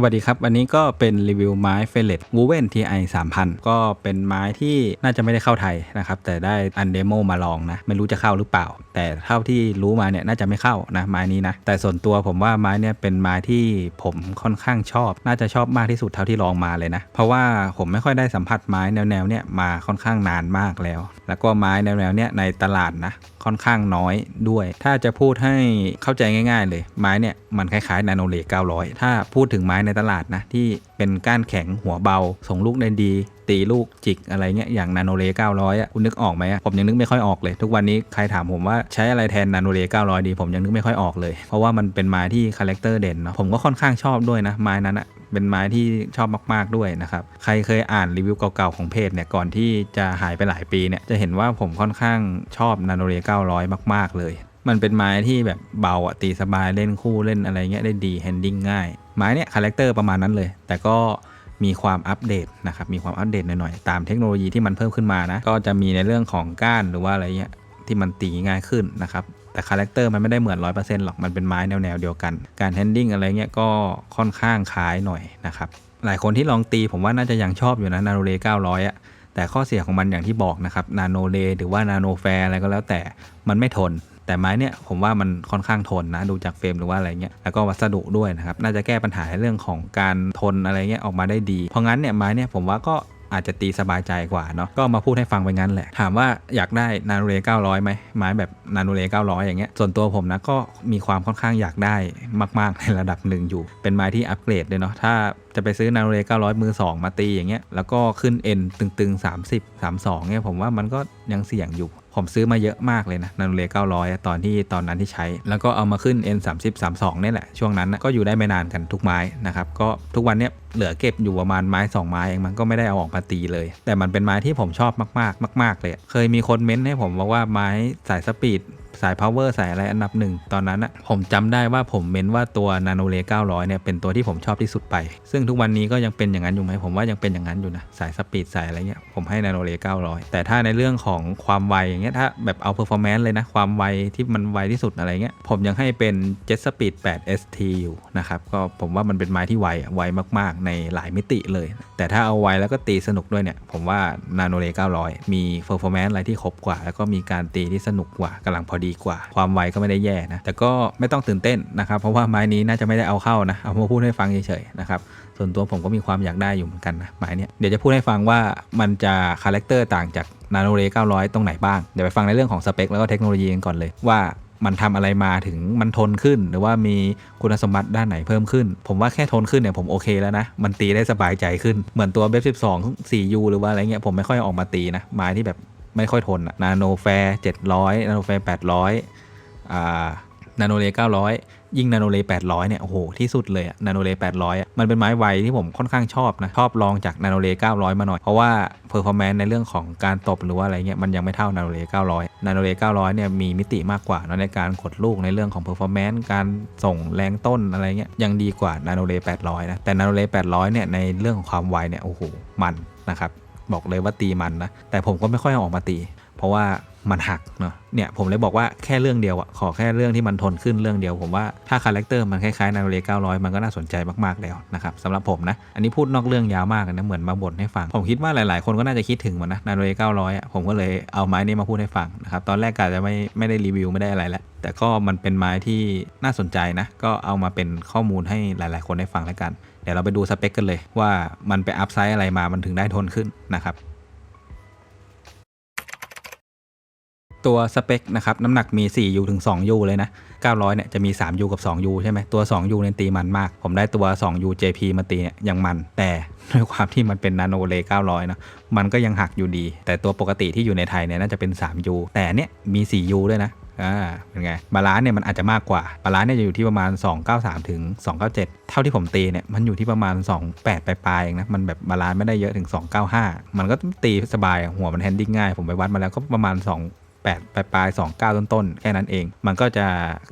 สวัสดีครับ วันนี้ก็เป็นรีวิวไม้เฟลเลตวูเวนทีไอสามพันก็เป็นไม้ที่น่าจะไม่ได้เข้าไทยนะครับ แต่ได้อันเดโมมาลองนะ ไม่รู้จะเข้าหรือเปล่า แต่เท่าที่รู้มาเนี่ยน่าจะไม่เข้านะไม้นี้นะ แต่ส่วนตัวผมว่าไม้เนี่ยเป็นไม้ที่ผมค่อนข้างชอบ น่าจะชอบมากที่สุดเท่าที่ลองมาเลยนะ เพราะว่าผมไม่ค่อยได้สัมผัสไม้แนวๆเนี่ยมาค่อนข้างนานมากแล้ว แล้วก็ไม้แนวๆเนี่ยในตลาดนะค่อนข้างน้อยด้วย ถ้าจะพูดให้เข้าใจง่าย ๆ เลย ไม้เนี่ยมันคล้ายๆนาโนเล900 ถ้าพูดถึงไม้ในตลาดนะที่เป็นก้านแข็งหัวเบา ส่งลูกได้ดี ตีลูกจิกอะไรเงี้ยอย่างนาโนเล900อะคุณนึกออกไหมอะผมยังนึกไม่ค่อยออกเลย ทุกวันนี้ใครถามผมว่าใช้อะไรแทนนาโนเล900 ดี ผมยังนึกไม่ค่อยออกเลย เพราะว่ามันเป็นไม้ที่คาแรคเตอร์เด่นเนาะผมก็ค่อนข้างชอบด้วยนะไม้นั้นอะ เป็นไม้ที่ชอบมาก ๆด้วยนะครับ ใครเคยอ่านรีวิวเก่าๆของเพจเนี่ยก่อนที่จะหายไปหลายปีเนี่ยจะเห็นว่าผมค่อนข้างชอบนาโนเรีย900 มาก ๆ เลย มันเป็นไม้ที่แบบเบาอะตีสบายเล่นคู่เล่นอะไรเงี้ยได้ดีแฮนดิ้งง่าย ไม้เนี่ยคาแรคเตอร์ประมาณนั้นเลย แต่ก็มีความอัปเดตนะครับ มีความอัปเดตหน่อยๆ ตามเทคโนโลยีที่มันเพิ่มขึ้นมานะ ก็จะมีในเรื่องของก้านหรือว่าอะไรเงี้ยที่มันตีง่ายขึ้นนะครับ แต่คาแรคเตอร์มันไม่ได้เหมือน 100%หรอกมันเป็นไม้แนวๆเดียวกัน การแฮนดิ้งอะไรเงี้ยก็ค่อนข้างคล้ายหน่อยนะครับหลายคนที่ลองตีผมว่าน่าจะยังชอบอยู่นะนาโนเล900อะแต่ข้อเสียของมันอย่างที่บอกนะครับนาโนเลหรือว่านาโนแฟร์อะไรก็แล้วแต่มันไม่ทน แต่ไม้เนี่ยผมว่ามันค่อนข้างทนนะดูจากเฟรมหรือว่าอะไรเงี้ยแล้วก็วัสดุด้วยนะครับน่าจะแก้ปัญหาในเรื่องของการทนอะไรเงี้ยออกมาได้ดี เพราะงั้นเนี่ยไม้เนี่ยผมว่าก็ อาจจะตีสบายใจกว่าเนาะก็มาพูดให้ฟังไปงั้นแหละ ถามว่าอยากได้นาโนเล900ไหมไม้แบบนาโนเล900 อย่างเงี้ยส่วนตัวผมนะก็มีความค่อนข้างอยากได้มาก ๆ ในระดับหนึ่งอยู่ เป็นไม้ที่อัปเกรดเลยเนาะถ้า จะไปซื้อนาโนเล900 มือ 2 มาตีอย่างเงี้ยแล้วก็ขึ้น N ตึงๆ 30 32เนี่ยผมว่ามันก็ยังเสี่ยงอยู่ผมซื้อมาเยอะมากเลยนะนาโนเล900 ตอนที่ตอนนั้นที่ใช้ แล้วก็เอามาขึ้น N 30 32นี่แหละ ช่วงนั้นนะก็อยู่ได้ไม่นานกันทุกไม้นะครับ ก็ทุกวันเนี้ยเหลือเก็บอยู่ประมาณไม้ 2 ไม้เองมันก็ไม่ได้เอาออกมาตีเลย แต่มันเป็นไม้ที่ผมชอบมากๆ มาก ๆ เลย เคยมีคนเม้นให้ผมบอกว่าไม้สายสปีด สาย power สายอะไรอันดับหนึ่งตอนนั้นอะผมจำได้ว่าผมเม้นว่าตัวนาโนเล900 เนี่ยเป็นตัวที่ผมชอบที่สุดไป ซึ่งทุกวันนี้ก็ยังเป็นอย่างนั้นอยู่ไหมผมว่ายังเป็นอย่างนั้นอยู่นะสายสปีดสายอะไรเงี้ยผมให้นาโนเล900 แต่ถ้าในเรื่องของความไวอย่างเงี้ยถ้าแบบเอา performance เลยนะความไวที่มันไวที่สุดอะไรเงี้ยผมยังให้เป็น Jet Speed 8 ST อยู่นะครับก็ผมว่ามันเป็นไม้ที่ไวไวมาก ๆ ในหลายมิติเลย แต่ถ้าเอาไวแล้วก็ตีสนุกด้วยเนี่ยผมว่านาโนเล900 มี performance อะไรที่ครบกว่า แล้วก็มีการตีที่สนุกกว่ากำลังพอดีกว่า ความไวก็ไม่ได้แย่นะแต่ก็ไม่ต้องตื่นเต้นนะครับเพราะว่าไม้นี้น่าจะไม่ได้เอาเข้านะเอามาพูดให้ฟังเฉยๆนะครับส่วนตัวผมก็มีความอยากได้อยู่เหมือนกันนะไม้นี้เดี๋ยวจะพูดให้ฟังว่ามันจะคาแรคเตอร์ต่างจากนาโนเร900 ตรงไหนบ้างเดี๋ยวไปฟังในเรื่องของสเปคแล้วก็เทคโนโลยีกันก่อนเลยว่ามันทำอะไรมาถึงมันทนขึ้น หรือว่ามีคุณสมบัติด้านไหนเพิ่มขึ้น ผมว่าแค่ทนขึ้นเนี่ยผมโอเคแล้วนะ มันตีได้สบายใจขึ้นเหมือนตัวเบฟ12 4U หรือว่าอะไรเงี้ยผมไม่ค่อยออกมาตีนะไม้ที่แบบ ไม่ค่อยทนอะนาโนแฟร์700นาโนแฟร์800อ่านาโนเล900ยิ่งนาโนเล800เนี่ยโอ้โหที่สุดเลยอะนาโนเล800อะมันเป็นไม้ไวที่ผมค่อนข้างชอบนะ ชอบลองจากนาโนเล900มาหน่อย เพราะว่าเพอร์ฟอร์แมนซ์ในเรื่องของการตบหรือว่าอะไรเงี้ยมันยังไม่เท่านาโนเล900นาโนเล900เนี่ยมีมิติมากกว่าเนอะในการกดลูกในเรื่องของเพอร์ฟอร์แมนซ์การส่งแรงต้นอะไรเงี้ยยังดีกว่านาโนเล800นะแต่นาโนเล800เนี่ยในเรื่องของความไวเนี่ยโอ้โหมันนะครับ บอกเลยว่าตีมันนะ แต่ผมก็ไม่ค่อยออกมาตี เพราะว่ามันหักเนาะเนี่ยผมเลยบอกว่าแค่เรื่องเดียวอะขอแค่เรื่องที่มันทนขึ้นเรื่องเดียว ผมว่าถ้าคาแรคเตอร์มันคล้ายๆนาโนเล900 มันก็น่าสนใจมากๆแล้วนะครับสำหรับผมนะ อันนี้พูดนอกเรื่องยาวมากนะเหมือนมาบ่นให้ฟัง ผมคิดว่าหลายๆ คนก็น่าจะคิดถึงมันนะนาโนเล900อะผมก็เลยเอาไม้นี้มาพูดให้ฟังนะครับตอนแรกกะจะไม่ไม่ได้รีวิวไม่ได้อะไรแล้วแต่ก็มันเป็นไม้ที่น่าสนใจนะก็เอามาเป็นข้อมูลให้หลาย ๆ คนได้ฟังแล้วกัน ดี๋ยวเราไปดูสเปคกันเลยว่ามันไปอัพไซด์อะไรมามันถึงได้ทนขึ้นนะครับ ตัวสเปคนะครับน้ำหนักมี 4U ถึง 2U เลยนะ 900 เนี่ยจะมี 3U กับ 2U ใช่ไหมตัว 2U เนี่ยตีมันมาก ผมได้ตัว 2U JP มาตีเนี่ยยังมัน แต่ด้วยความที่มันเป็นนาโนเล900นะมันก็ยังหักอยู่ดี แต่ตัวปกติที่อยู่ในไทยเนี่ยน่าจะเป็น 3U แต่เนี่ยมี 4U ด้วยนะอ่าเป็นไงบาลานซ์เนี่ยมันอาจจะมากกว่าบาลานซ์เนี่ยจะอยู่ที่ประมาณ 293 ถึง 297 เท่าที่ผมตีเนี่ยมันอยู่ที่ประมาณ 28 ปลายๆเองนะมันแบบบาลานซ์ไม่ได้เยอะถึง 295 มันก็ตีสบายหัวมันแฮนดิ้งง่าย ผมไปวัดมาแล้วก็ประมาณ 2 8 ปลายปลาย2 9 ต้นต้นๆแค่นั้นเอง มันก็จะ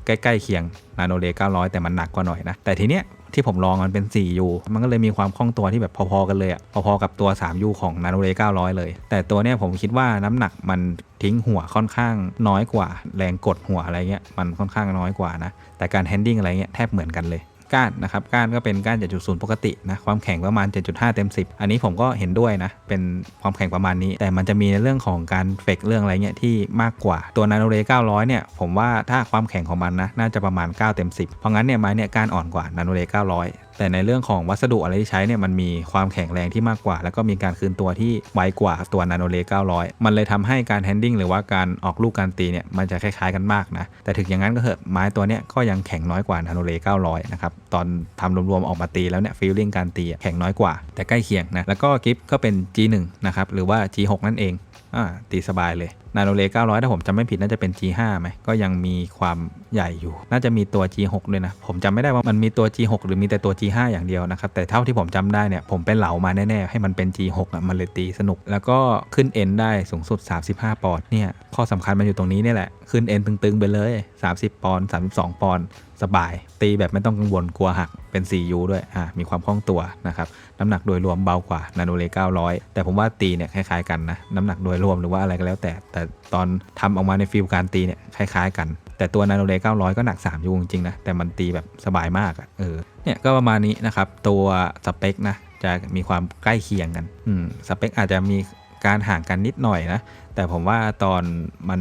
ใกล้ๆเคียงนาโนเล900 แต่มันหนักกว่าหน่อยนะ แต่ทีเนี้ยที่ผมลองมันเป็น 4U มันก็เลยมีความคล่องตัวที่แบบพอๆกันเลยอะพอๆกับตัว 3U ของนาโนเล900 เลย แต่ตัวเนี้ยผมคิดว่าน้ำหนักมันทิ้งหัวค่อนข้างน้อยกว่า แรงกดหัวอะไรเงี้ยมันค่อนข้างน้อยกว่านะ แต่การแฮนดิ้งอะไรเงี้ยแทบเหมือนกันเลย ก้านนะครับก้านก็เป็นก้าน 7.0 ปกตินะความแข็งประมาณ 7.5 เต็ม 10 อันนี้ผมก็เห็นด้วยนะ เป็นความแข็งประมาณนี้ แต่มันจะมีในเรื่องของการเฟกเรื่องอะไรเงี้ยที่มากกว่าตัวนาโนเร900 เนี่ย ผมว่าถ้าความแข็งของมันนะน่าจะประมาณ 9 เต็ม 10 เพราะงั้นเนี่ยไม้เนี่ยก้านอ่อนกว่านาโนเร900 แต่ในเรื่องของวัสดุอะไรที่ใช้เนี่ยมันมีความแข็งแรงที่มากกว่า แล้วก็มีการคืนตัวที่ไวกว่าตัวนาโนเล900 มันเลยทำให้การแฮนดิ้งหรือว่าการออกลูกการตีเนี่ยมันจะคล้ายๆกันมากนะ แต่ถึงอย่างนั้นก็เถอะไม้ตัวเนี้ยก็ยังแข็งน้อยกว่านาโนเล900 นะครับ ตอนทำรวมๆออกมาตีแล้วเนี่ยฟีลลิ่งการตีแข็งน้อยกว่า แต่ใกล้เคียงนะ แล้วก็กิฟก็เป็น G1 นะครับหรือว่า G6 นั่นเองอ่าตีสบายเลย นาโนเล900 ถ้าผมจำไม่ผิดน่าจะเป็น G5 ไหมก็ยังมีความใหญ่อยู่ น่าจะมีตัว G6 ด้วยนะ ผมจำไม่ได้ว่ามันมีตัว G6 หรือมีแต่ตัว G5 อย่างเดียวนะครับ แต่เท่าที่ผมจำได้เนี่ย ผมเป็นเหลามาแน่ๆ ให้มันเป็น G6 อะมันเลยตีสนุก แล้วก็ขึ้น N ได้สูงสุด 35 ปอนด์เนี่ย ข้อสำคัญมันอยู่ตรงนี้นี่แหละ ขึ้น N ตึงๆ ไปเลย 30 ปอนด์32 ปอนด์สบาย ตีแบบไม่ต้องกังวลกลัวหักเป็น 4U ด้วยอ่ามีความคล่องตัวนะครับน้ำหนักโดยรวมเบากว่านาโนเล900 แต่ผมว่าตีเนี่ยคล้ายๆกันนะน้ำหนักโดยรวมหรือว่าอะไรก็แล้วแต่แต่ตอนทำออกมาในฟิลการตีเนี่ยคล้ายๆกัน แต่ตัวนาโนเล900 ก็หนัก 3ยูจริงๆนะ แต่มันตีแบบสบายมากอะ่ะเออเนี่ยก็ประมาณนี้นะครับ ตัวสเปคนะจะมีความใกล้เคียงกันอืมสเปคอาจจะมีการห่างกันนิดหน่อยนะ แต่ผมว่าตอนมัน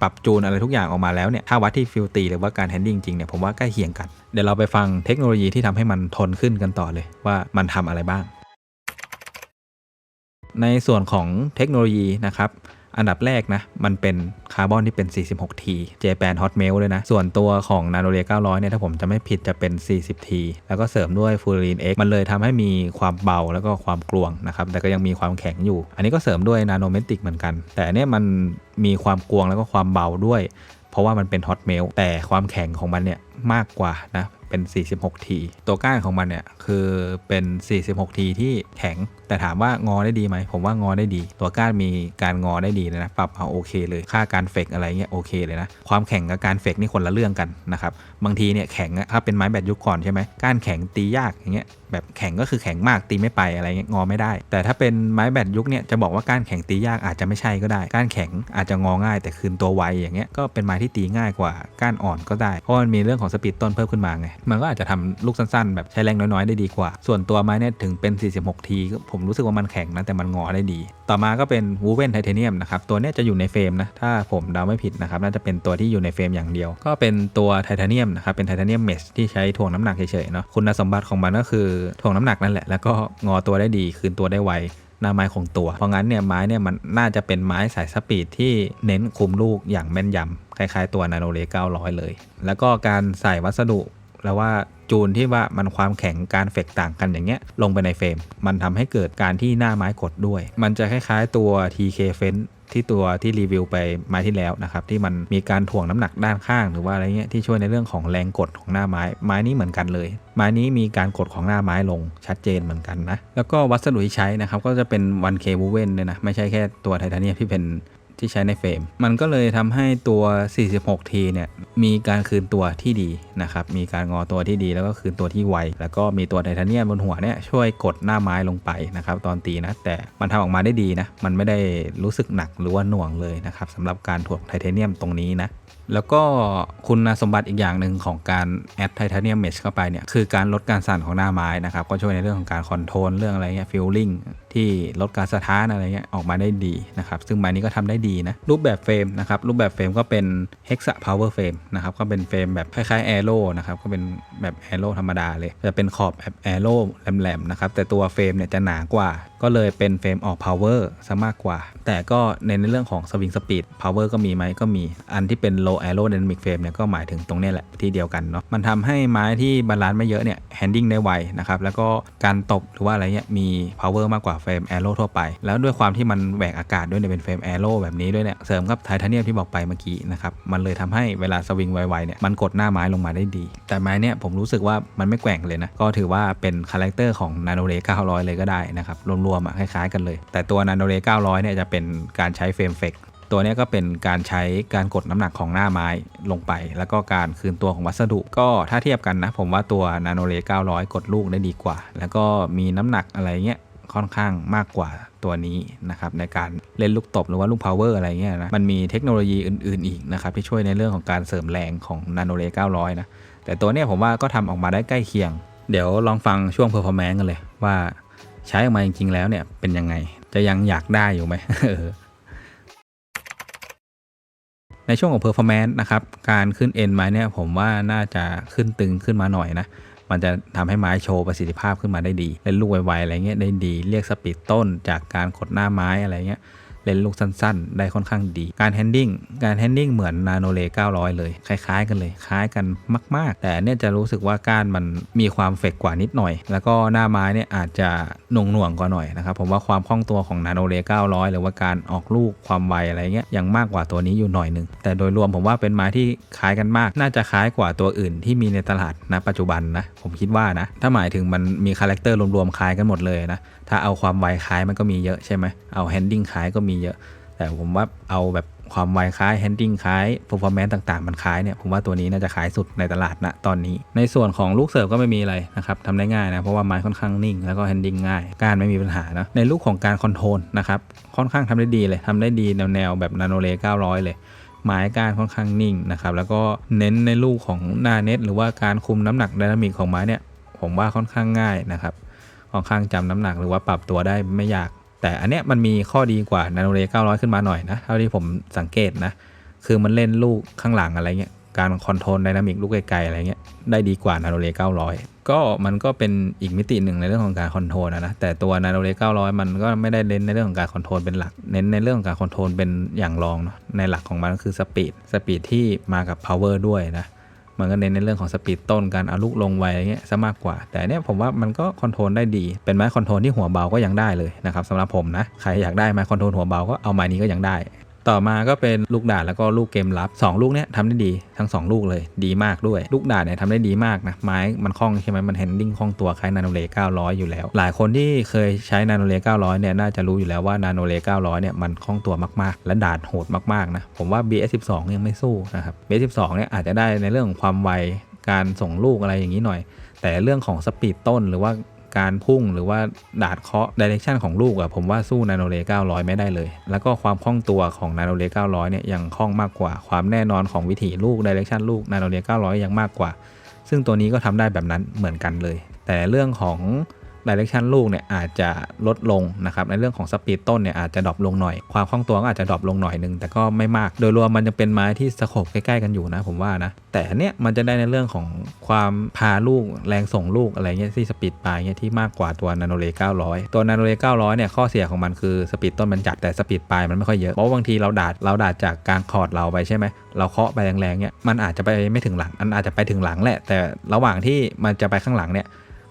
ปรับจูนอะไรทุกอย่างออกมาแล้วเนี่ย ถ้าวัดที่ฟิลตีหรือว่าการแฮนดิ้งจริงเนี่ย ผมว่าใกล้เคียงกัน เดี๋ยวเราไปฟังเทคโนโลยีที่ทำให้มันทนขึ้นกันต่อเลยว่ามันทำอะไรบ้าง ในส่วนของเทคโนโลยีนะครับ อันดับแรกนะ มันเป็นคาร์บอนที่เป็น 46T Japan Hot Melt เลยนะ ส่วนตัวของ Nano r a 900 เนี่ย ถ้าผมจะไม่ผิดจะเป็น 40T แล้วก็เสริมด้วย f u r i n X มันเลยทำให้มีความเบาแล้วก็ความกลวงนะครับ แต่ก็ยังมีความแข็งอยู่ อันนี้ก็เสริมด้วย Nanometric เหมือนกัน แต่อันเนี้ยมันมีความกลวงแล้วก็ความเบาด้วย เพราะว่ามันเป็น Hot Melt แต่ความแข็งของมันเนี่ยมากกว่านะเป็น 46T ตัวก้านของมันเนี่ยคือเป็น 46T ที่แข็งแต่ถามว่างอได้ดีไหม ผมว่างอได้ดี ตัวก้านมีการงอได้ดีเลยนะ ปรับเอาโอเคเลย ค่าการเฟกอะไรเงี้ยโอเคเลยนะ ความแข็งกับการเฟกนี่คนละเรื่องกันนะครับ บางทีเนี่ยแข็งถ้าเป็นไม้แบตยุคก่อนใช่ไหมก้านแข็งตียากอย่างเงี้ย แบบแข็งก็คือแข็งมากตีไม่ไปอะไรเงี้ยงอไม่ได้ แต่ถ้าเป็นไม้แบตยุคเนี่ยจะบอกว่าก้านแข็งตียากอาจจะไม่ใช่ก็ได้ ก้านแข็งอาจจะงอง่าย แต่คืนตัวไวอย่างเงี้ยก็เป็นไม้ที่ตีง่ายกว่าก้านอ่อนก็ได้ เพราะมันมีเรื่องของสปีดต้นเพิ่มขึ้นมาไง มันก็อาจจะทำลูกสั้นๆ แบบใช้แรงน้อยๆได้ดีกว่า ส่วนตัวไม้เนี่ยถึงเป็น 46 ทีผมมรู้สึกว่ามันแข็งนะแต่มันงอได้ดี ต่อมาก็เป็นวูเวนไทเทเนียมนะครับตัวนี้จะอยู่ในเฟรมนะถ้าผมเดาไม่ผิดนะครับน่าจะเป็นตัวที่อยู่ในเฟรมอย่างเดียว ก็เป็นตัวไทเทเนียมนะครับเป็นไทเทเนียมเมชที่ใช้ถ่วงน้ำหนักเฉยๆเนาะคุณสมบัติของมันก็คือถ่วงน้ำหนักนั่นแหละแล้วก็งอตัวได้ดีคืนตัวได้ไวหน้าไม้ของตัว เพราะงั้นเนี่ยไม้เนี่ยมันน่าจะเป็นไม้สายสปีดที่เน้นคุมลูกอย่างแม่นยำคล้ายๆตัวนาโนเล900 เลย แล้วก็การใส่วัสดุแล้วว่า จูนที่ว่ามันความแข็งการเฟกต่างกันอย่างเงี้ยลงไปในเฟรม มันทำให้เกิดการที่หน้าไม้กดด้วย มันจะคล้ายๆตัว TK f e n ที่ตัวที่รีวิวไปม้ที่แล้วนะครับ ที่มันมีการถ่วงน้ำหนักด้านข้างหรือว่าอะไรเงี้ยที่ช่วยในเรื่องของแรงกดของหน้าไม้ ไม้นี้เหมือนกันเลย ไม้นี้มีการกดของหน้าไม้ลงชัดเจนเหมือนกันนะ แล้วก็วัสดุที่ใช้นะครับก็จะเป็น 1K w o v e n เลยนะไม่ใช่แค่ตัวไทเทเนียมที่เป็น ที่ใช้ในเฟรม มันก็เลยทำให้ตัว 46T เนี่ยมีการคืนตัวที่ดีนะครับ มีการงอตัวที่ดีแล้วก็คืนตัวที่ไว แล้วก็มีตัวไทเทเนียมบนหัวเนี่ยช่วยกดหน้าไม้ลงไปนะครับตอนตีนะ แต่มันทำออกมาได้ดีนะ มันไม่ได้รู้สึกหนักหรือว่าหน่วงเลยนะครับสำหรับการถ่วงไทเทเนียมตรงนี้นะ แล้วก็คุณสมบัติอีกอย่างหนึ่งของการแอดไทเทเนียมเมชเข้าไปเนี่ยคือการลดการสั่นของหน้าไม้นะครับ ก็ช่วยในเรื่องของการคอนโทรลเรื่องอะไรเงี้ยฟิลลิ่งที่ลดการสะท้านอะไรเงี้ยออกมาได้ดีนะครับ ซึ่งไม้นี้ก็ทำได้ดีนะ รูปแบบเฟรมนะครับ รูปแบบเฟรมก็เป็น Hexa Power Frame นะครับ ก็เป็นเฟรมแบบคล้ายๆ Aero นะครับ ก็เป็นแบบ Aero ธรรมดาเลย จะเป็นขอบแบบ Aero แหลมๆนะครับ แต่ตัวเฟรมเนี่ยจะหนากว่าก็เลยเป็นเฟรมออก power ซะมากกว่า แต่ก็ในในเรื่องของ swing speed power ก็มีไหมก็มี อันที่เป็น low aerodynamic frame เนี่ยก็หมายถึงตรงนี้แหละที่เดียวกันเนาะ มันทำให้ไม้ที่บาลานซ์ไม่เยอะเนี่ย handling ได้ไวนะครับ แล้วก็การตบหรือว่าอะไรเงี้ยมี power มากกว่าเฟรม aero ทั่วไป แล้วด้วยความที่มันแหวกอากาศด้วยเนี่ยเป็นเฟรม aero แบบนี้ด้วยเนี่ย เสริมกับไทเทเนียมที่บอกไปเมื่อกี้นะครับ มันเลยทำให้เวลาสวิงไวๆเนี่ยมันกดหน้าไม้ลงมาได้ดี แต่ไม้เนี่ยผมรู้สึกว่ามันไม่แกว่งเลยนะ ก็ถือว่าเป็นคาแรคเตอร์ของ Nano Ray 900 เลยก็ได้นะครับรวมๆอะคล้ายๆกันเลย แต่ตัว Nano Ray 900 เนี่ยจะเป็นการใช้เฟรมเฟกตัวนี้ก็เป็นการใช้การกดน้ำหนักของหน้าไม้ลงไป แล้วก็การคืนตัวของวัสดุ ก็ถ้าเทียบกันนะ ผมว่าตัว Nano Ray 900 กดลูกได้ดีกว่า แล้วก็มีน้ำหนักอะไรเงี้ยค่อนข้างมากกว่าตัวนี้นะครับในการเล่นลูกตบหรือว่าลูก power อะไรเงี้ยนะมันมีเทคโนโลยีอื่นๆอีกนะครับที่ช่วยในเรื่องของการเสริมแรงของ Nano Ray 900 นะแต่ตัวนี้ผมว่าก็ทำออกมาได้ใกล้เคียง เดี๋ยวลองฟังช่วง performance กันเลยว่า ใช้ออกมาจริงๆแล้วเนี่ยเป็นยังไง จะยังอยากได้อยู่ไหมในช่วงของ performance นะครับ การขึ้นเอนไม้เนี่ยผมว่าน่าจะขึ้นตึงขึ้นมาหน่อยนะ มันจะทำให้ไม้โชว์ประสิทธิภาพขึ้นมาได้ดี เล่นลูกไวๆอะไรเงี้ยได้ดี เรียกสปีดต้นจากการกดหน้าไม้อะไรเงี้ย เลนลูกสั้นๆ ได้ค่อนข้างดี การแฮนดิ้งการแฮนดิ้งเหมือนนาโนเล900 เลย คล้ายๆ กันเลย คล้ายกันมาก ๆ แต่เนี่ยจะรู้สึกว่าก้านมันมีความเฟกกว่านิดหน่อย แล้วก็หน้าไม้เนี่ยอาจจะหน่วงหน่วงๆกว่าหน่อยนะครับ ผมว่าความคล่องตัวของนาโนเล900 หรือว่าการออกลูกความไวอะไรเงี้ยยังมากกว่าตัวนี้อยู่หน่อยนึง แต่โดยรวมผมว่าเป็นไม้ที่คล้ายกันมาก น่าจะคล้ายกว่าตัวอื่นที่มีในตลาดณปัจจุบันนะ ผมคิดว่านะ ถ้าหมายถึงมันมีคาแรคเตอร์รวมๆคล้ายกันหมดเลยนะถ้าเอาความไวคล้ายมันก็มีเยอะใช่ไหมเอาแฮนดิ้งคล้ายก็มีเยอะ แต่ผมว่าเอาแบบความไวคล้ายแฮนดิ้งคล้าย performance ต่างๆ มันคล้ายเนี่ยผมว่าตัวนี้น่าจะขายสุดในตลาดณตอนนี้ ในส่วนของลูกเสิร์ฟก็ไม่มีอะไรนะครับทำได้ง่ายนะ เพราะว่าไม้ค่อนข้างนิ่ง แล้วก็แฮนดิ้งง่าย การไม่มีปัญหานะในลูกของการคอนโทรลนะครับค่อนข้างทำได้ดีเลยทำได้ดีแนวๆแบบนาโนเล900 เลยไม้ก้านค่อนข้างนิ่งนะครับแล้วก็เน้นในลูกของหน้าเน็ต หรือว่าการคุมน้ำหนักไดนามิกของไม้เนี่ยผมว่าค่อนข้างง่ายนะครับ ค่อนข้างจำน้ำหนักหรือว่าปรับตัวได้ไม่ยาก แต่อันเนี้ยมันมีข้อดีกว่านาโนเร900 ขึ้นมาหน่อยนะเท่าที่ผมสังเกตนะ คือมันเล่นลูกข้างหลังอะไรเงี้ยการคอนโทรลไดนามิกลูกไกลๆอะไรเงี้ยได้ดีกว่านาโนเร900 ก็มันก็เป็นอีกมิติหนึ่งในเรื่องของการคอนโทรลนะนะแต่ตัวนาโนเร900 มันก็ไม่ได้เน้นในเรื่องของการคอนโทรลเป็นหลัก เน้นในเรื่องของการคอนโทรลเป็นอย่างรองเนาะในหลักของมันก็คือสปีดสปีดที่มากับ power ด้วยนะ มันก็เน้นในเรื่องของสปีดต้นการเอาลูกลงไวอะไรเงี้ยซะมากกว่า แต่เนี้ยผมว่ามันก็คอนโทรลได้ดี เป็นไม้คอนโทรลที่หัวเบาก็ยังได้เลยนะครับสำหรับผมนะ ใครอยากได้ไม้คอนโทรลหัวเบาก็เอาไม้นี้ก็ยังได้ ต่อมาก็เป็นลูกดาดแล้วก็ลูกเกมรับ 2 ลูกเนี้ยทำได้ดีทั้ง 2 ลูกเลยดีมากด้วย ลูกดาดเนี่ยทำได้ดีมากนะไม้มันคล่องใช่ไหมมันแฮนดิ้งคล่องตัวคล้ายนาโนเล900 อยู่แล้ว หลายคนที่เคยใช้นาโนเล900เนี่ยน่าจะรู้อยู่แล้วว่านาโนเล900เนี่ยมันคล่องตัวมากๆ และดาดโหดมากๆนะผมว่า BS12 ยังไม่สู้นะครับ BS12 เนี่ยอาจจะได้ในเรื่องของความไวการส่งลูกอะไรอย่างนี้หน่อย แต่เรื่องของสปีดต้นหรือว่า การพุ่งหรือว่าดาดเคาะดิเรกชันของลูกอะผมว่าสู้นาโนเล900 ไม่ได้เลย แล้วก็ความคล่องตัวของนาโนเล900เนี่ยยังคล่องมากกว่า ความแน่นอนของวิถีลูกดิเรกชันลูกนาโนเล900 ยังมากกว่า ซึ่งตัวนี้ก็ทำได้แบบนั้นเหมือนกันเลย แต่เรื่องของ ดิเรกชันลูกเนี่ยอาจจะลดลงนะครับในเรื่องของสปีดต้นเนี่ยอาจจะดรอปลงหน่อย ความคล่องตัวก็อาจจะดรอปลงหน่อยหนึงแต่ก็ไม่มาก โดยรวมมันจะเป็นไม้ที่สโคบใกล้ๆกันอยู่นะผมว่านะแต่อันเนี้ยมันจะได้ในเรื่องของความพาลูกแรงส่งลูกอะไรเงี้ยที่สปีดปลายเงี้ยที่มากกว่าตัวนาโนเล900 ตัวนาโนเล900เนี่ยข้อเสียของมันคือสปีดต้นมันจัดแต่สปีดปลายมันไม่ค่อยเยอะเพราะบางทีเราดาดเราดาดจากกลางคอร์ดเราไปใช่ไหมเราเคาะไปแรงๆเนี่ยมันอาจจะไปไม่ถึงหลังมันอาจจะไปถึงหลังแหละแต่ระหว่างที่มันจะไปข้างหลังเนี่ย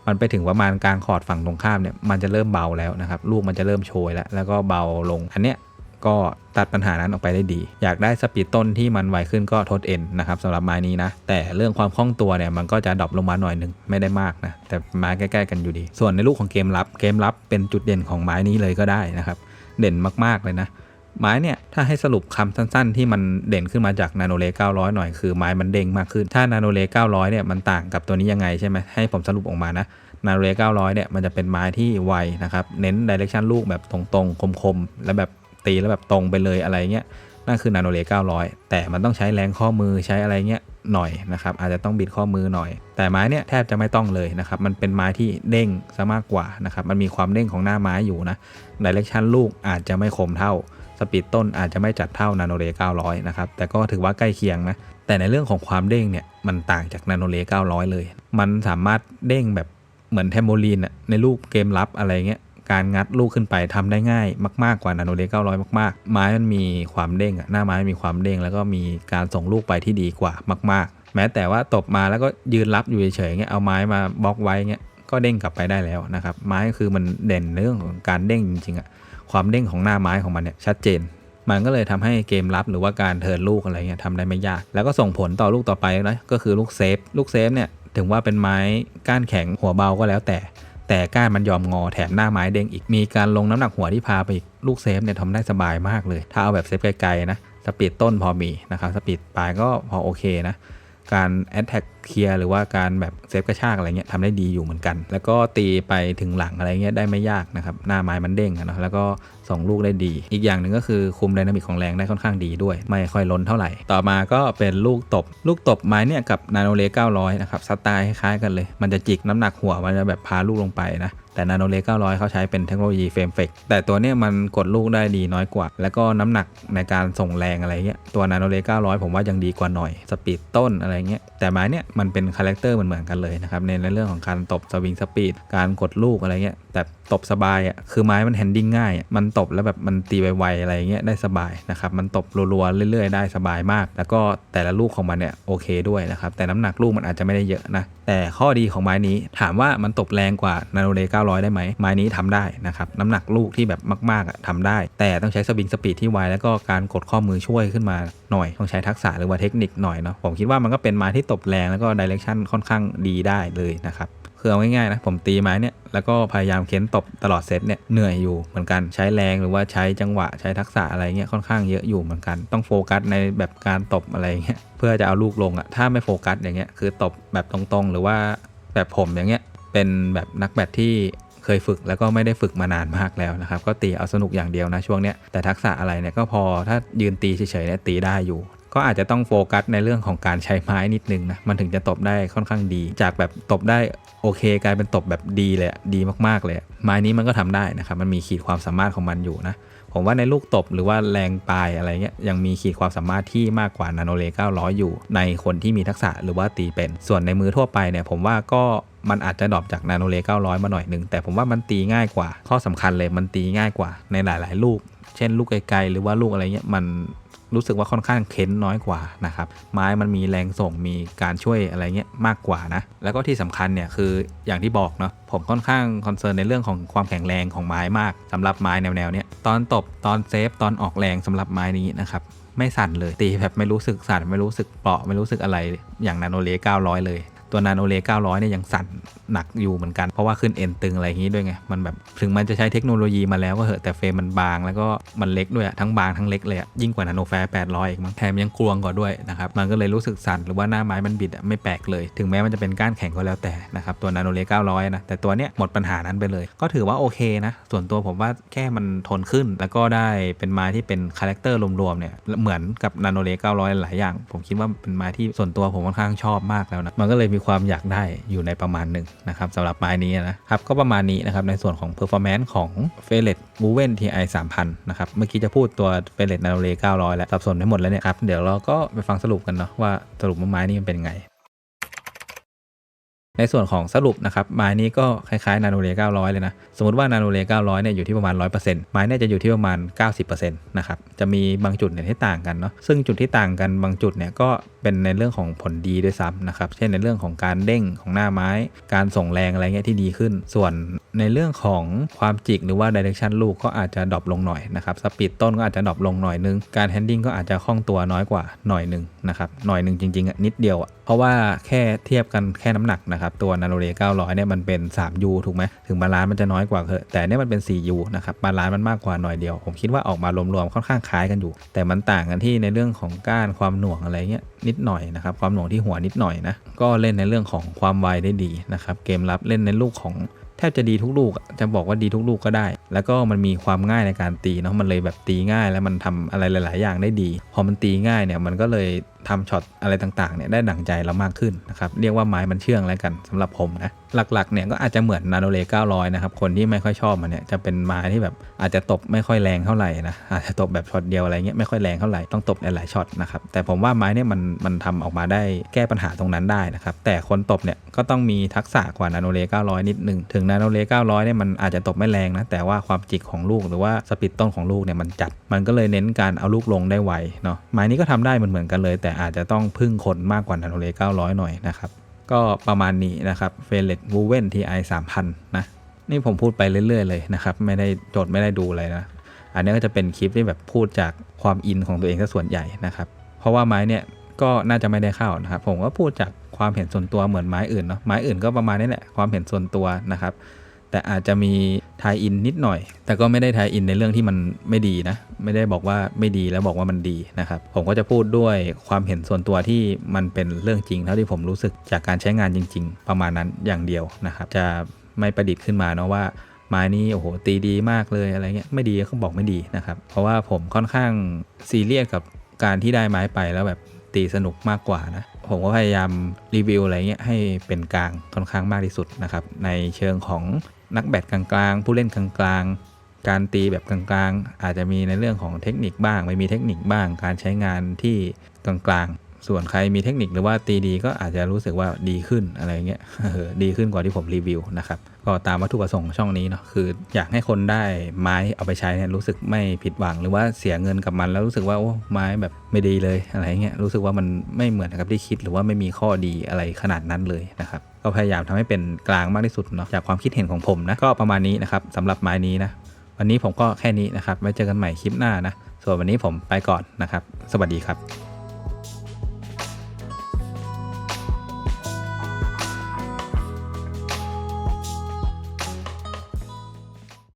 มันไปถึงประมาณกลางคอร์ดฝั่งตรงข้ามเนี่ยมันจะเริ่มเบาแล้วนะครับลูกมันจะเริ่มโชยแล้วแล้วก็เบาลงอันเนี้ยก็ตัดปัญหานั้นออกไปได้ดี อยากได้สปีดต้นที่มันไวขึ้นก็ทดเอ็นนะครับสำหรับไม้นี้นะ แต่เรื่องความคล่องตัวเนี่ยมันก็จะดรอปลงมาหน่อยหนึ่งไม่ได้มากนะ แต่ไม้ใกล้ๆกันอยู่ดี ส่วนในลูกของเกมรับ เกมรับเป็นจุดเด่นของไม้นี้เลยก็ได้นะครับ เด่นมากๆเลยนะ ไม้เนี่ยถ้าให้สรุปคำสั้น ๆ ที่มันเด่นขึ้นมาจากนาโนเล900 หน่อยคือไม้มันเด้งมากขึ้น ถ้านาโนเล900เนี่ยมันต่างกับตัวนี้ยังไงใช่ไหมให้ผมสรุปออกมานะนาโนเล900เนี่ยมันจะเป็นไม้ที่ไวนะครับเน้นดิเรกชันลูกแบบตรงๆคมๆแล้วแบบตีแล้วแบบตรงไปเลยอะไรเงี้ยนั่นคือนาโนเล900 แต่มันต้องใช้แรงข้อมือใช้อะไรเงี้ยหน่อยนะครับอาจจะต้องบิดข้อมือหน่อย แต่ไม้เนี่ยแทบจะไม่ต้องเลยนะครับมันเป็นไม้ที่เด้งซะมากกว่านะครับมันมีความเด้งของหน้าไม้อยู่นะดิเรกชันลูกอาจจะไม่คมเท่า สปีดต้นอาจจะไม่จัดเท่านาโนเล900 นะครับ แต่ก็ถือว่าใกล้เคียงนะ แต่ในเรื่องของความเด้งเนี่ย มันต่างจากนาโนเล900 เลย มันสามารถเด้งแบบเหมือนเทมโบลีนอะในลูกเกมรับอะไรเงี้ย การงัดลูกขึ้นไปทำได้ง่ายมากๆกว่านาโนเล900 มากๆ ไม้มันมีความเด้งอะหน้าไม้มีความเด้ง แล้วก็มีการส่งลูกไปที่ดีกว่ามาก ๆ แม้แต่ว่าตบมาแล้วก็ยืนรับอยู่เฉยๆเงี้ย เอาไม้มาบล็อกไว้เงี้ย ก็เด้งกลับไปได้แล้วนะครับ ไม้คือมันเด่นในเรื่องของการเด้งจริงๆอะ ความเด้งของหน้าไม้ของมันเนี่ยชัดเจน มันก็เลยทำให้เกมรับหรือว่าการเทิร์นลูกอะไรเงี้ยทำได้ไม่ยาก แล้วก็ส่งผลต่อลูกต่อไปนะก็คือลูกเซฟลูกเซฟเนี่ยถึงว่าเป็นไม้ก้านแข็งหัวเบาก็แล้วแต่ แต่ก้านมันยอมงอแถมหน้าไม้เด้งอีกมีการลงน้ำหนักหัวที่พาไปอีกลูกเซฟเนี่ยทำได้สบายมากเลย ถ้าเอาแบบเซฟไกลๆนะสปีดต้นพอมีนะครับสปีดปลายก็พอโอเคนะ การแอ t แทกเคลียร์หรือว่าการแบบเซฟกระชากอะไรเงี้ยทำได้ดีอยู่เหมือนกัน แล้วก็ตีไปถึงหลังอะไรเงี้ยได้ไม่ยากนะครับหน้าไม้มันเด้งนะแล้วก็ส่งลูกได้ดี อีกอย่างหนึ่งก็คือคุมไดนามิกของแรงได้ค่อนข้างดีด้วย ไม่ค่อยล้นเท่าไหร่ ต่อมาก็เป็นลูกตบ ลูกตบไม้เนี่ยกับนาโนเล900นะครับสไตล์คล้ายๆกันเลย มันจะจิกน้ำหนักหัวมันจะแบบพาลูกลงไปนะ แต่นาโนเล900 เขาใช้เป็นเทคโนโลยีเฟรมเฟกแต่ตัวเนี้ยมันกดลูกได้ดีน้อยกว่า แล้วก็น้ำหนักในการส่งแรงอะไรเงี้ยตัวนาโนเล900 ผมว่ายังดีกว่าหน่อยสปีดต้นอะไรเงี้ยแต่ไม้เนี่ยมันเป็นคาแรคเตอร์เหมือนๆกันเลยนะครับในในเรื่องของการตบสวิงสปีดการกดลูกอะไรเงี้ย แต่ตบสบายอะคือไม้มันแฮนดิ้งง่ายอะมันตบแล้วแบบมันตีไวๆอะไรเงี้ยได้สบายนะครับมันตบรัวๆเรื่อยๆได้สบายมาก แล้วก็แต่ละลูกของมันเนี่ยโอเคด้วยนะครับแต่น้ำหนักลูกมันอาจจะไม่ได้เยอะนะแต่ข้อดีของไม้นี้ถามว่ามันตบแรงกว่านาโนเล900 ได้ไหมไม้นี้ทำได้นะครับน้ำหนักลูกที่แบบมากๆอะทำได้ แต่ต้องใช้สวิงสปีดที่ไวแล้วก็การกดข้อมือช่วยขึ้นมาหน่อย ต้องใช้ทักษะหรือว่าเทคนิคหน่อยเนาะผมคิดว่ามันก็เป็นไม้ที่ตบแรงแล้วก็ดิเรกชันค่อนข้างดีได้เลยนะครับ คือเอาง่ายๆนะผมตีไม้เนี่ยแล้วก็พยายามเค้นตบตลอดเซตเนี่ยเหนื่อยอยู่เหมือนกันใช้แรงหรือว่าใช้จังหวะใช้ทักษะอะไรเงี้ยค่อนข้างเยอะอยู่เหมือนกัน ต้องโฟกัสในแบบการตบอะไรเงี้ยเพื่อจะเอาลูกลงอะ่ะถ้าไม่โฟกัสอย่างเงี้ยคือตบแบบตรงๆ หรือว่าแบบผมอย่างเงี้ยเป็นแบบนักแบดที่เคยฝึกแล้วก็ไม่ได้ฝึกมานานมากแล้วนะครับ ก็ตีเอาสนุกอย่างเดียวนะช่วงเนี้ยแต่ทักษะอะไรเนี่ยก็พอถ้ายืนตีเฉยๆเนี่ยตีได้อยู่ ก็อาจจะต้องโฟกัสในเรื่องของการใช้ไม้นิดนึงนะ มันถึงจะตบได้ค่อนข้างดี จากแบบตบได้โอเค กลายเป็นตบแบบดีเลยดีมากๆเลยไม้นี้มันก็ทำได้นะครับมันมีขีดความสามารถของมันอยู่นะผมว่าในลูกตบหรือว่าแรงปลายอะไรเงี้ยยังมีขีดความสามารถที่มากกว่านาโนเล900 อยู่ ในคนที่มีทักษะหรือว่าตีเป็น ส่วนในมือทั่วไปเนี่ยผมว่าก็มันอาจจะดรอปจากนาโนเล900 มาหน่อยหนึง แต่ผมว่ามันตีง่ายกว่า ข้อสำคัญเลยมันตีง่ายกว่าในหลาย ๆ ลูก เช่นลูกไกลๆหรือว่าลูกอะไรเงี้ยมัน รู้สึกว่าค่อนข้างเค้นน้อยกว่านะครับไม้มันมีแรงส่งมีการช่วยอะไรเงี้ยมากกว่านะแล้วก็ที่สำคัญเนี่ยคืออย่างที่บอกเนาะผมค่อนข้างคอนเซิร์นในเรื่องของความแข็งแรงของไม้มากสำหรับไม้แนวๆเนี้ยตอนตบตอนเซฟตอนออกแรงสำหรับไม้นี้นะครับไม่สั่นเลยตีแบบไม่รู้สึกสั่นไม่รู้สึกเปราะไม่รู้สึกอะไรอย่างนาโนเล900 เลย ตัวนาโนเล900เนี่ยยังสั่นหนักอยู่เหมือนกัน เพราะว่าขึ้นเอ็นตึงอะไรอย่างนี้ด้วยไง มันแบบถึงมันจะใช้เทคโนโลยีมาแล้วก็เหอะแต่เฟรมมันบางแล้วก็มันเล็กด้วยทั้งบางทั้งเล็กเลยยิ่งกว่านาโนแฟร์800อีกมั้งแถมยังกลวงกว่าด้วยนะครับมันก็เลยรู้สึกสั่นหรือว่าหน้าไม้มันบิดอะไม่แปลกเลย ถึงแม้มันจะเป็นก้านแข็งก็แล้วแต่นะครับตัวนาโนเล900นะแต่ตัวเนี้ยหมดปัญหานั้นไปเลย ก็ถือว่าโอเคนะส่วนตัวผมว่าแค่มันทนขึ้นแล้วก็ได้เป็นไม้ที่เป็นคาแรคเตอร์รวมๆเนี่ยเหมือนกับนาโนเล900 หลายอย่าง ผมคิดว่าเป็นไม้ที่ส่วนตัวผมค่อนข้างชอบมากแล้วนะมันก็เลยมีความอยากได้อยู่ในประมาณหนึ่งนะครับสำหรับไม้นี้นะครับก็ประมาณนี้นะครับในส่วนของ performance ของ f e l e t m o v e n TI 3000นะครับเมื่อกี้จะพูดตัว f e l e t Nano Ray 900 แล้วสับสนไปหมดแล้วเนี่ยครับเดี๋ยวเราก็ไปฟังสรุปกันเนาะว่าสรุปว่าไม้นี้มันเป็นไง ในส่วนของสรุปนะครับไม้นี้ก็คล้ายๆนาโนเร900 เลยนะ สมมติว่านาโนเร900เนี่ยอยู่ที่ประมาณ 100%ไม้เนี่ยจะอยู่ที่ประมาณ 90%นะครับจะมีบางจุดเนี่ยที่ต่างกันเนาะซึ่งจุดที่ต่างกันบางจุดเนี่ยก็เป็นในเรื่องของผลดีด้วยซ้ำนะครับเช่นในเรื่องของการเด้งของหน้าไม้ การส่งแรงอะไรเงี้ยที่ดีขึ้น ส่วนในเรื่องของความจิกหรือว่าดิเรกชันลูกก็อาจจะดรอปลงหน่อยนะครับสปีดต้นก็อาจจะดรอปลงหน่อยนึง การแฮนดิ้งก็อาจจะคล่องตัวน้อยกว่าหน่อยหนึ่งนะครับหน่อยหนึ่งจริงๆนิดเดียวอะเพราะว่าแค่เทียบกันแค่น้ำหนักนะครับ ตัวนาโนเร900เนี่ยมันเป็น 3U ถูกไหมถึงบาลานซ์มันจะน้อยกว่าเถอะแต่เนี่ยมันเป็น 4U นะครับบาลานซ์มันมากกว่าหน่อยเดียว ผมคิดว่าออกมารวมๆค่อนข้างคล้ายกันอยู่ แต่มันต่างกันที่ในเรื่องของก้านความหน่วงอะไรเงี้ยนิดหน่อยนะครับความหน่วงที่หัวนิดหน่อยนะก็เล่นในเรื่องของความไวได้ดีนะครับเกมรับเล่นในลูกของแทบจะดีทุกลูกจะบอกว่าดีทุกลูกก็ได้ แล้วก็มันมีความง่ายในการตีเนาะมันเลยแบบตีง่าย แล้วมันทำอะไรหลาย ๆ อย่างได้ดี พอมันตีง่ายเนี่ยมันก็เลย ทำช็อตอะไรต่างๆเนี่ยได้ดั่งใจเรามากขึ้นนะครับเรียกว่าไม้มันเชื่องแล้วกันสำหรับผมนะหลักๆเนี่ยก็อาจจะเหมือนนาโนเล900นะครับคนที่ไม่ค่อยชอบมันเนี่ยจะเป็นไม้ที่แบบอาจจะตบไม่ค่อยแรงเท่าไหร่นะอาจจะตบแบบช็อตเดียวอะไรเงี้ยไม่ค่อยแรงเท่าไหร่ต้องตบหลายๆช็อตนะครับแต่ผมว่าไม้เนี่ยมันมันทำออกมาได้แก้ปัญหาตรงนั้นได้นะครับแต่คนตบเนี่ยก็ต้องมีทักษะกว่านาโนเล900 นิดนึงถึงนาโนเล900เนี่ยมันอาจจะตบไม่แรงนะแต่ว่าความจิกของลูกหรือว่าสปีดต้นของลูกเนี่ยมันจัด มันก็เลยเน้นการเอาลูกลงได้ไวเนาะไม้นี้ก็ทำได้เหมือนเหมือนกันเลยแต่อาจจะต้องพึ่งคนมากกว่านาโนเล900 หน่อยนะครับ ก็ประมาณนี้นะครับเฟเลตวูเวนทีไอสามพันนะ นี่ผมพูดไปเรื่อย ๆ เลยนะครับ ไม่ได้จดไม่ได้ดูอะไรนะ อันนี้ก็จะเป็นคลิปที่แบบพูดจากความอินของตัวเองซะส่วนใหญ่นะครับ เพราะว่าไม้เนี่ยก็น่าจะไม่ได้เข้านะครับ ผมก็พูดจากความเห็นส่วนตัวเหมือนไม้อื่นเนาะไม้อื่นก็ประมาณนี้แหละความเห็นส่วนตัวนะครับ แต่อาจจะมีทายอินนิดหน่อย แต่ก็ไม่ได้ทายอินในเรื่องที่มันไม่ดีนะ ไม่ได้บอกว่าไม่ดีแล้วบอกว่ามันดีนะครับ ผมก็จะพูดด้วยความเห็นส่วนตัวที่มันเป็นเรื่องจริง เท่าที่ผมรู้สึกจากการใช้งานจริง ๆ ประมาณนั้นอย่างเดียวนะครับ จะไม่ประดิษฐ์ขึ้นมาเนาะว่าไม้นี้โอ้โหตีดีมากเลยอะไรเงี้ยไม่ดีก็บอกไม่ดีนะครับ เพราะว่าผมค่อนข้างซีเรียสกับการที่ได้ไม้ไปแล้วแบบตีสนุกมากกว่านะผมก็พยายามรีวิวอะไรเงี้ยให้เป็นกลางค่อนข้างมากที่สุดนะครับในเชิงของ นักแบดกลางๆ ผู้เล่นกลางๆ การตีแบบกลางๆ อาจจะมีในเรื่องของเทคนิคบ้าง ไม่มีเทคนิคบ้าง การใช้งานที่กลางๆ ส่วนใครมีเทคนิคหรือว่าตีดีก็อาจจะรู้สึกว่าดีขึ้นอะไรเงี้ยดีขึ้นกว่าที่ผมรีวิวนะครับก็ตามวัตถุประสงค์ช่องนี้เนาะคือ อยากให้คนได้ไม้เอาไปใช้เนี่ยรู้สึกไม่ผิดหวังหรือว่าเสียเงินกับมันแล้วรู้สึกว่าโอ้ไม้แบบไม่ดีเลยอะไรเงี้ยรู้สึกว่ามันไม่เหมือนกับที่คิด หรือว่าไม่มีข้อดีอะไรขนาดนั้นเลยนะครับ ก็พยายามทำให้เป็นกลางมากที่สุดเนาะจากความคิดเห็นของผมนะก็ประมาณนี้นะครับสำหรับไม้นี้นะวันนี้ผมก็แค่นี้นะครับไว้เจอกันใหม่คลิปหน้านะส่วนวันนี้ผมไปก่อนนะครับ สวัสดีครับ